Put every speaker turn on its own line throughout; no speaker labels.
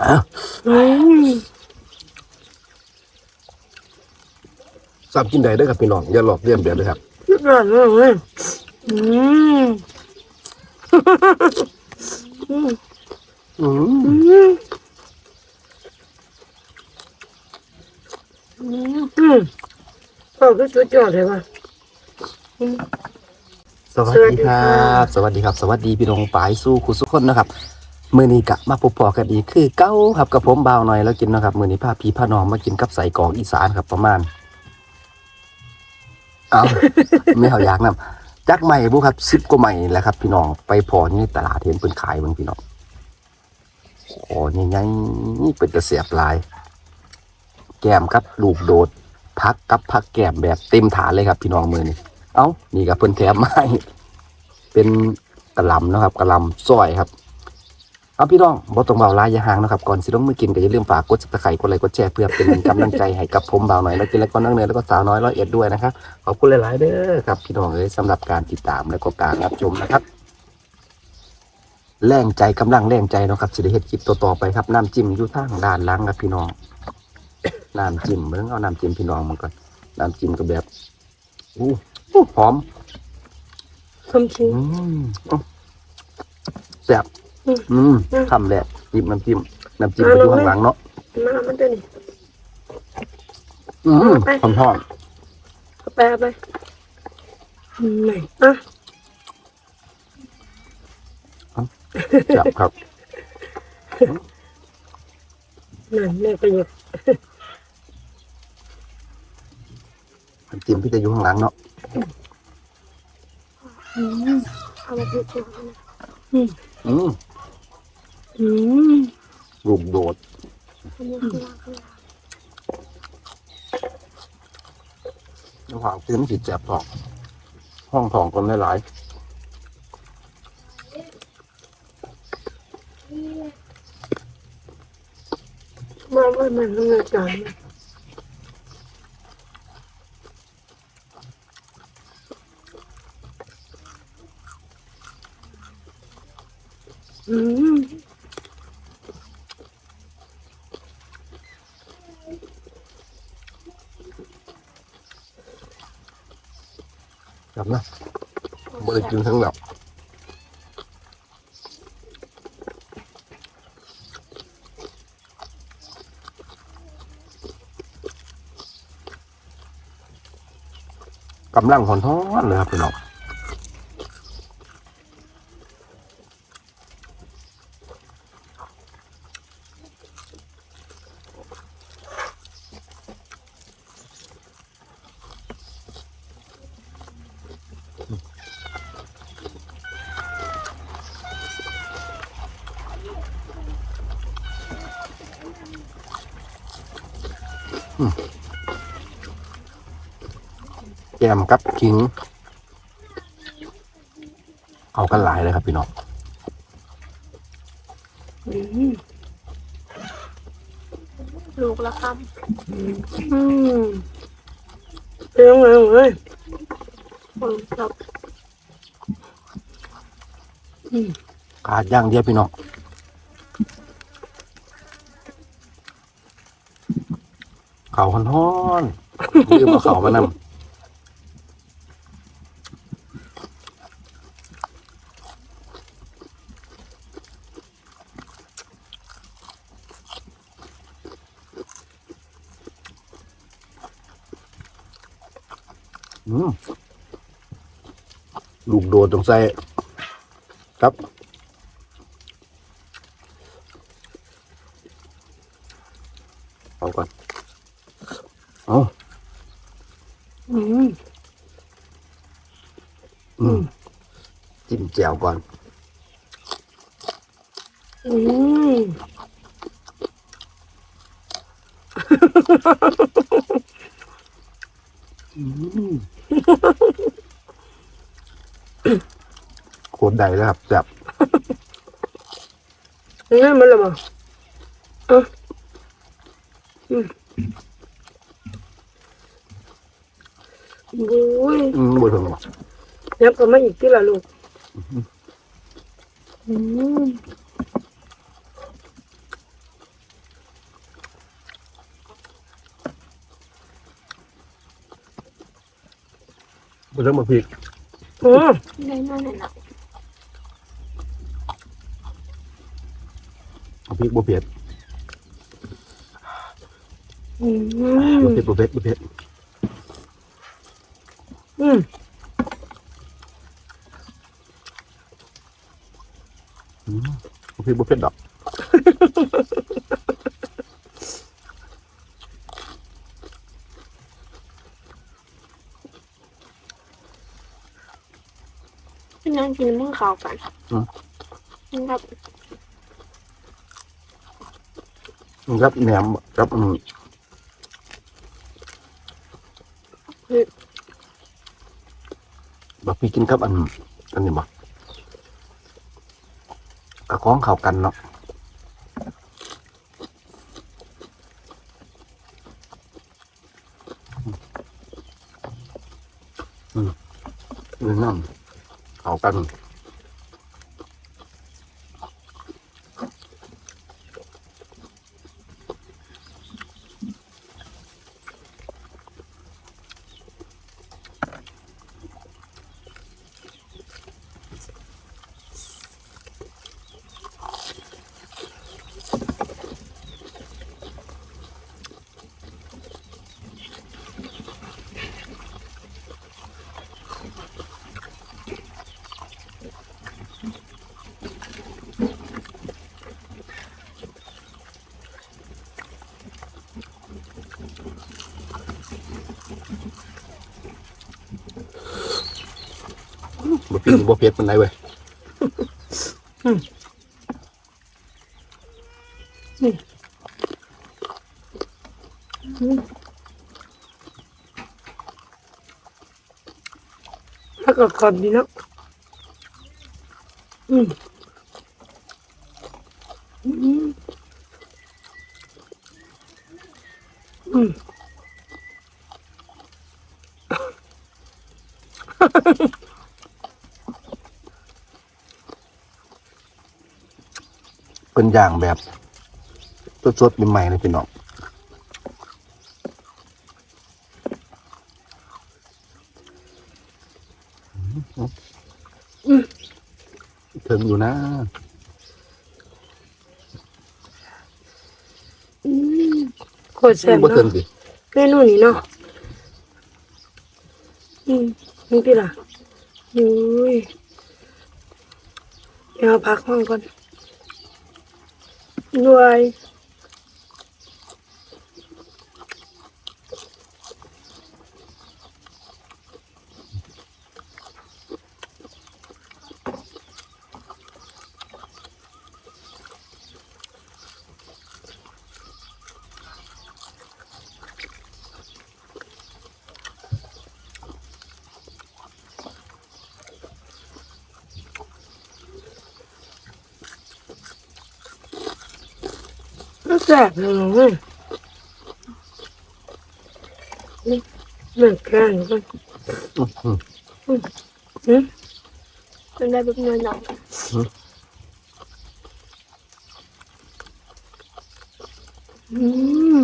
อะ
อืม
สับกินได้ด้ครับพี่น้องอย่าหลอกเลียนเบียดเลยครับ
สุดยอดเลยเว้ยอืม
อืม
อืมอืมพ่อก็สุดยอดเลยว่ะ
สวัสดีครับ สวัสดีครับ สวัสดีพี่น้องปายสู้คุณสุกคนนะครับ มือนี้กะมาพบพอกันอีกคือเก้าครับกับผมเบาหน่อยแล้วกินนะครับมือนี้พาพี่พานองมากินกับใส่กอกอีสานครับประมาณ เอาไม่เอาอยากนำจักใหม่บุครับสิบกว่าใหม่แหละครับ พี่น้องไปพอนี่ตลาดเห็นเพิ่นขายบางพี่น้องโอ้ยยังนี่เป็นกระเสียบลาย แก้มครับลูกโดด พักกับพักแก้มแบบเต็มฐานเลยครับ พี่น้องมือนี้เอ้านี่กับเพิ่นแถมมาให้เป็นกระลำนะครับกระลำซอยครับ เอาพี่น้องบ่ต้องเบาหลายอย่าห่างนะครับก่อนสิลงมือกินก็อย่าลืมฝากกด subscribe กดไลค์กดแชร์เพื่อเป็นกำลังใจให้กับผมเบาหน่อยแล้วกินแล้วก็นั่งเนยแล้วก็สาวน้อยร้อยเอ็ดด้วยนะครับขอบคุณหลายๆเด้อครับพี่น้องเอ้ยสำหรับการติดตามและก็การรับชมนะครับแรงใจกำลังแรงใจเนาะครับสิได้เฮ็ดคลิปต่อๆไปครับน้ำจิ้มอยู่ทางด้านหล่างครับพี่น้องน้ำจิ้มเบิ่งเอาน้ำจิ้มพี่น้องมันก่อนน้ำจิ้มก็แบบอู้อู้หอม
คำชิง
อืมแซ่บ
อืม
อืม
อืม
คำแรกหยิบน้ำจิ้มน้ำจิ้มไปอยู่ข้างหลังเนาะ
มามันตัวนี้
อืม
ไป
หอมหอม
เอาไปเอาไปอืมไหนอะ
แซ่บครับ
นั่นแม่ประโยชน์
น้ำจิ้มพี่จะอยู่ข้างหลังเนาะ
เอามาพูดกัน
อืม
อืม
ลูกโดดระหว่างกินมันสิแจบทอง ห้องทองคนหลาย
มาว่ามันต้องเงินจานอืม
จับนะไม่ได้กินทั้งหลับกำลังหอนท้อนเลยครับพี่น้อง แกมกับขิง เอากันหลายเลยครับพี่น้อง
อืม
ลูกละค
อืมเป็นยังไงเว้ยำ
คนชอบ
ขาดอย่างเดียวพี่น้องเขาหอนท้อนๆลืมเอาเขามานำอืมลูก โดดตรงใส่ครับเอาก่อนเอา
อืม
อืมจิ้มแจ่วก่อน
อืม
โคนใล้วครับจับ
นี่มันละมั้งอะอืมบุ้ย
อืมบ่ถึงหรอแล้
วก็ไม่อีกที่ละลูกอืม
ยแล้วมาพริก
อ๋อ
ได้นี่น่อยะ
ริกบ่เผ็ด
อืม
บ่เผ็ดบ่เผ็ดบ่เผ็ด
อืม
อืมบ่เผ็ดบ่เผ็ดดอก
พี่นั่งกินมึงข่าวกันนี่ครับ
ครับแหนมครับอืมบักพี่กินครับอันอันนี้บ่กระของเข้ากันเนาะอืมอืมน้ำเข้ากัน บ่พี่บ่เผ็ดปานใดเว้ย
ถ้าก็กรอนดีเนาะอืมอืมอืม
เป็นอย่างแบบสดๆใหม่ๆเลยพี่น้องถึงอยู่นะ
โคตรแซ่บ
บ่ถึง
เนาะ
ดิ
เมนูนี้เนาะอืมนี่พี่ล่ะอุ้ยเดี๋ยวเอาพักห้องก่อน ด้ วยมันแซ่บเลยเว้ยนี่แกงก่อน
อื้อหือ
อืม
เป็นได้แบบเงินหน่อย
อืม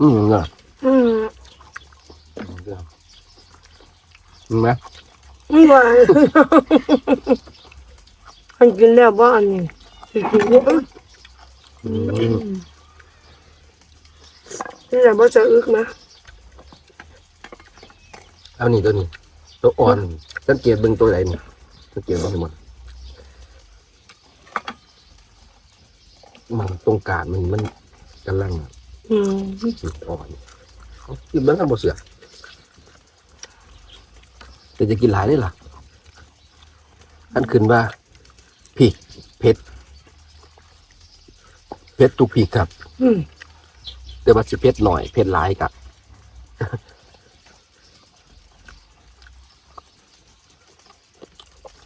อืมนาะ
อืม
อืมไหม
นี่ว่าอันกินแล้วบ่อันนี้สิกิ นเนี่ย
อืม
นี่แหละบ่จะอึกนะ
เอานี่ตัวนี้ ตัวอ่อน สังเกตเบิ่งตัวไหนนี่สังเกตเบ่ให้หมดมันตรงกลางมันมันกำลัง
อืม
จุดอ่อนกินเบิ่งกันบ่เสือแต่จะกินหลายได้ล่ะอันขึ้นว่าพริกเผ็ด เผ็ดทุกพริกครับ
อืม
แต่ว่าสิเผ็ดหน่อยเผ็ดหลายกับ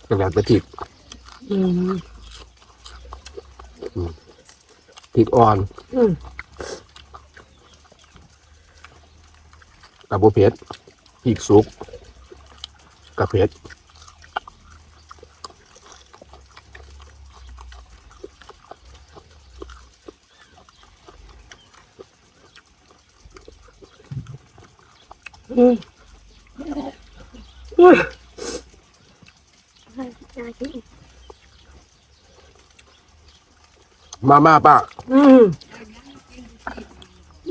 เป็นแบบเป็นพริก
อืม
พริกอ่อน
อืม
กับโบเผ็ดพริกสุกกับเผ็ด
อืมอุ้ย
อยากกินอีก
มามาป้า
อืม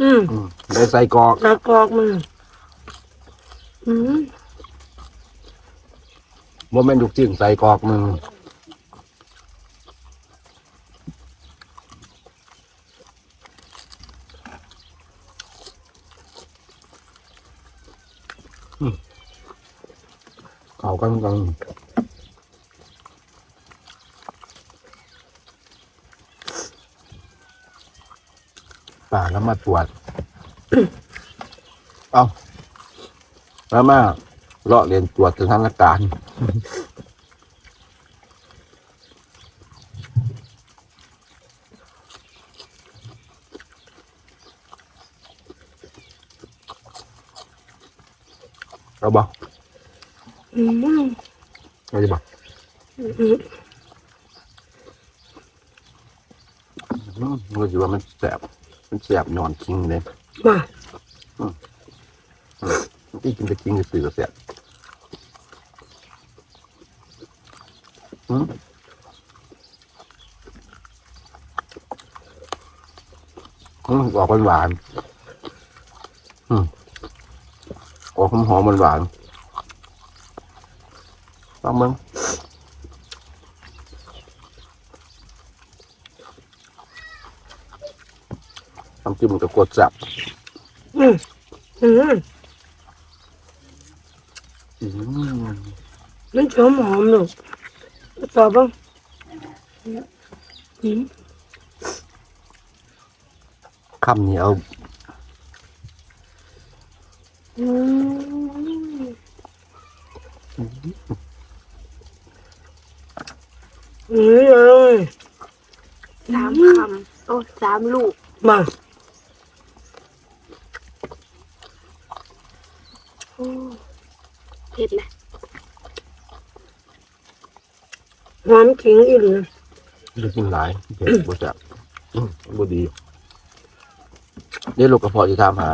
อืม
อืมได้ใส่กรอก
ตะกอกมันอืม
บ่แม่นลูกจิ้งใส่กรอกมึง เขากันกันป่าแล้วมาตรวจ เอาแล้วมาเลาะเรียนตรวจสถานการณ์ เราบอก
อืม
เราจะบอก
อืม
อืมเราจะว่ามันแสบมันแสบนอนคิงเลย
มา
ที่กินไปกินก็สื่อแสบอืมอืมออกหวานๆอืมออกหอมๆหวานๆลองมึง ทำจิ้มมันก็กดจับ
อืมอืม
อืม
มันหอมหอมลูกต่อบ้างอืม
คำนี้เอา
อืม
อืมเลย
สามคำโอ้สามลูก
มา
โอ้ เผ็ดเลย
หอมขิงอีหลี
เลือกกินหลายเผ็ดบ่จับอืมบ่ดีเดี๋ยวลูกกระเพาะจะทำหา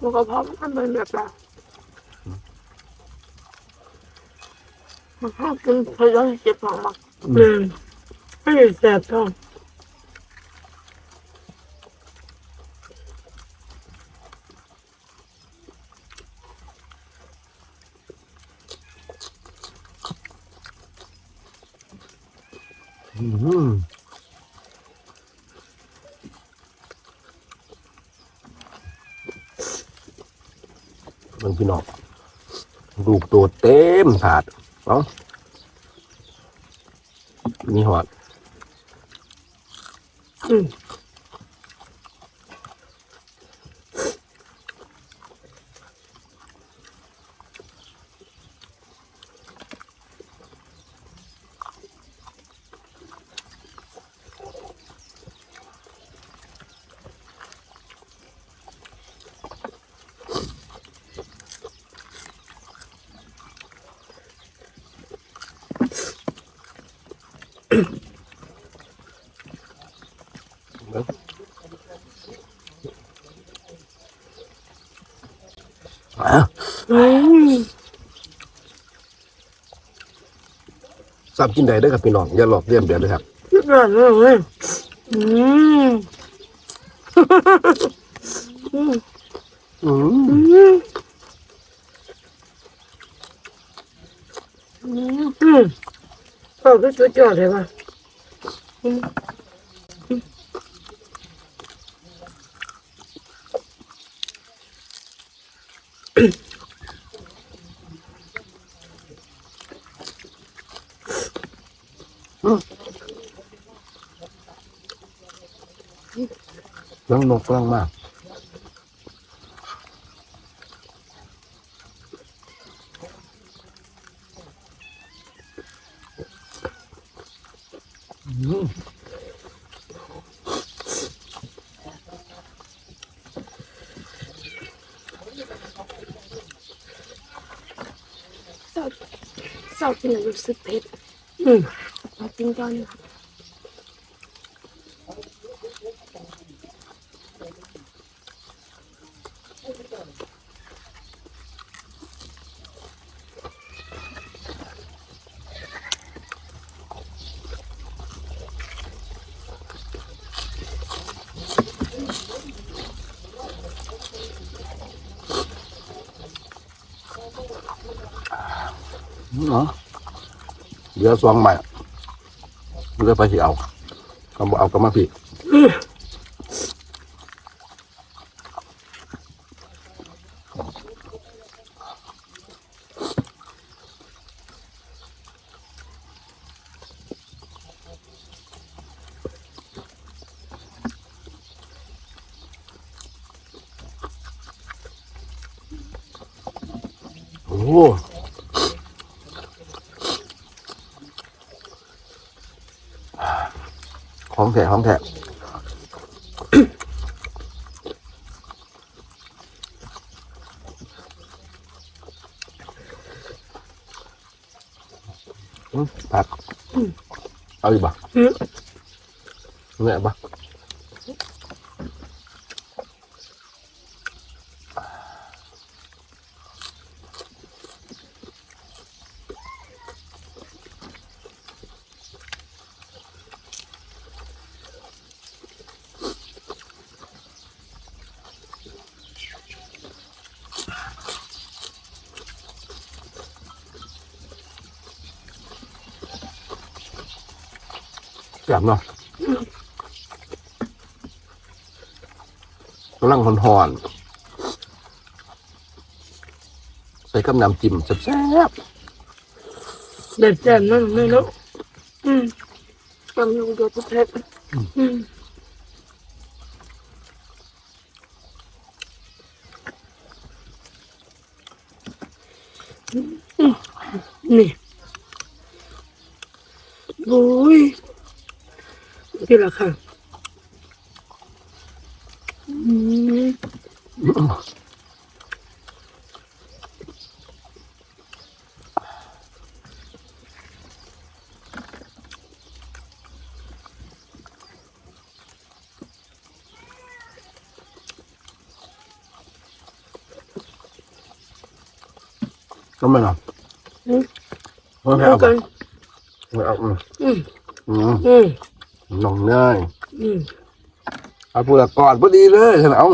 มันก็เพราะมันเป็นแบบแบบมันชอบกินเผ็ดแล้วเจ็บท้องมาก
อืมให้แสบท้อง
อืมมัน พี่น้องลูกตัวเต็มถาดเนาะมีหอด
อืม
อะ
อืม
สับกินได้ด้อครับพี่น้องอย่าหลอกเลี่ยนเดียวเลยครับ
สุดยอดเลยอืม
อืม
อืม
อืม
อืม พ่อก็สุดยอดเลยว่ะอืม
เรื่องนกกำลังมากอืม
ชอบ ชอบกินแล้วรู้สึกเผ็ด
อืม
พอกินตอนนี้ครับ
เดี๋ยวซองใหม่เลือกไปสิเอาก็บ่เอาก็มาพี่ โอ้โห ของแท้ของแท้อืมผักเอาอีกบ่
อืม
เนี่ยบ่ แซ่บเนาะกำลังหอนๆใส่กับน้ำจิ้มแซ่บ
เด็ดแจ่มนั่นไม่รู้
อืมยำลูกเดือดเผ็ด
อืมนี่โอ้ย นี่แหละค่ะอืม
ๆก็ไม่หรอก
อืม
ไม่
เอา
เอา
กัน
ไม่เอาอืม
อืม
อืม
อืม
น้องเนย
อืม
เอาพูดละก่อนพอดีเลยฉันเอา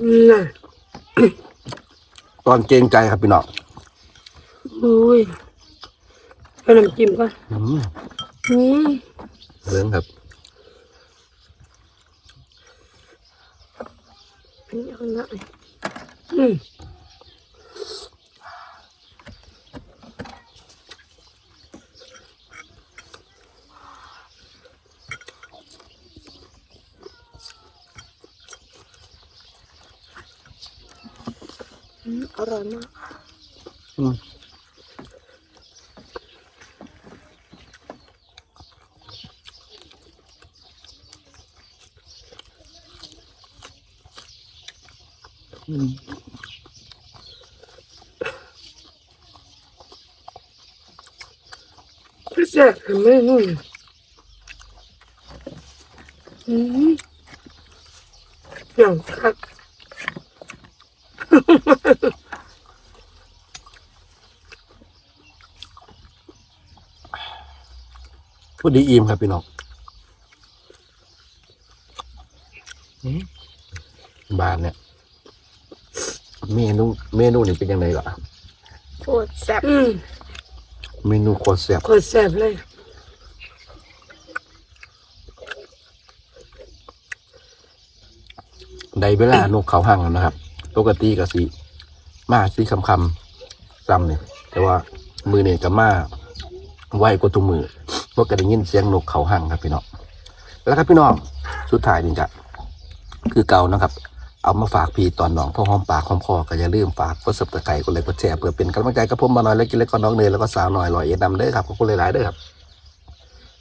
อืมน่ะ
ตอนเกรงใจครับพี่น้อง
โอ้ยเอาน้ำจิ้มก่อน
อืม
อืม
เรื่องครับ
เอาหน่อย
อืม
อืมอร่อยมาก
อืมอืม
พี่แซ่บเห็นไหมนู่นอืมอย่างคัก
พอดีอิ่มครับพี่น้องอืมบานเนี่ย เมนูเมนูนี่เป็นยังไงล่ะ
โคตรแซ่บ
อืม
เมนูโคตรแซ่บ
ขอแซ่บเลย
ได้เวลานกเขาห่างแล้วนะครับ ปกติก็สิมาสิคำคำซ้ำเนี่ยแต่ว่ามือเนี่ยก็มาไวกว่าทุกมือเพราะก็ได้ยินเสียงนกเขาห่างครับพี่น้องแล้วครับพี่น้องสุดท้ายนี่จะคือเก่านะครับ เอามาฝากพี่ตอนน้องพ่อหอมปากหอมคอก็อย่าลืมฝากกดซับสไครต์กดไลค์กดแชร์เพื่อเป็นกำลังใจกับผมมาหน่อยและกินเล็กก็น้องเนยแล้วก็สาวหน่อยลอยเอ็ดดำเด้อครับขอบคุณหลายๆเด้อครับ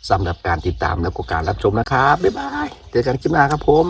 สำหรับการติดตามและก็การรับชมนะครับบ๊ายบายเจอกันคลิปหน้าครับผม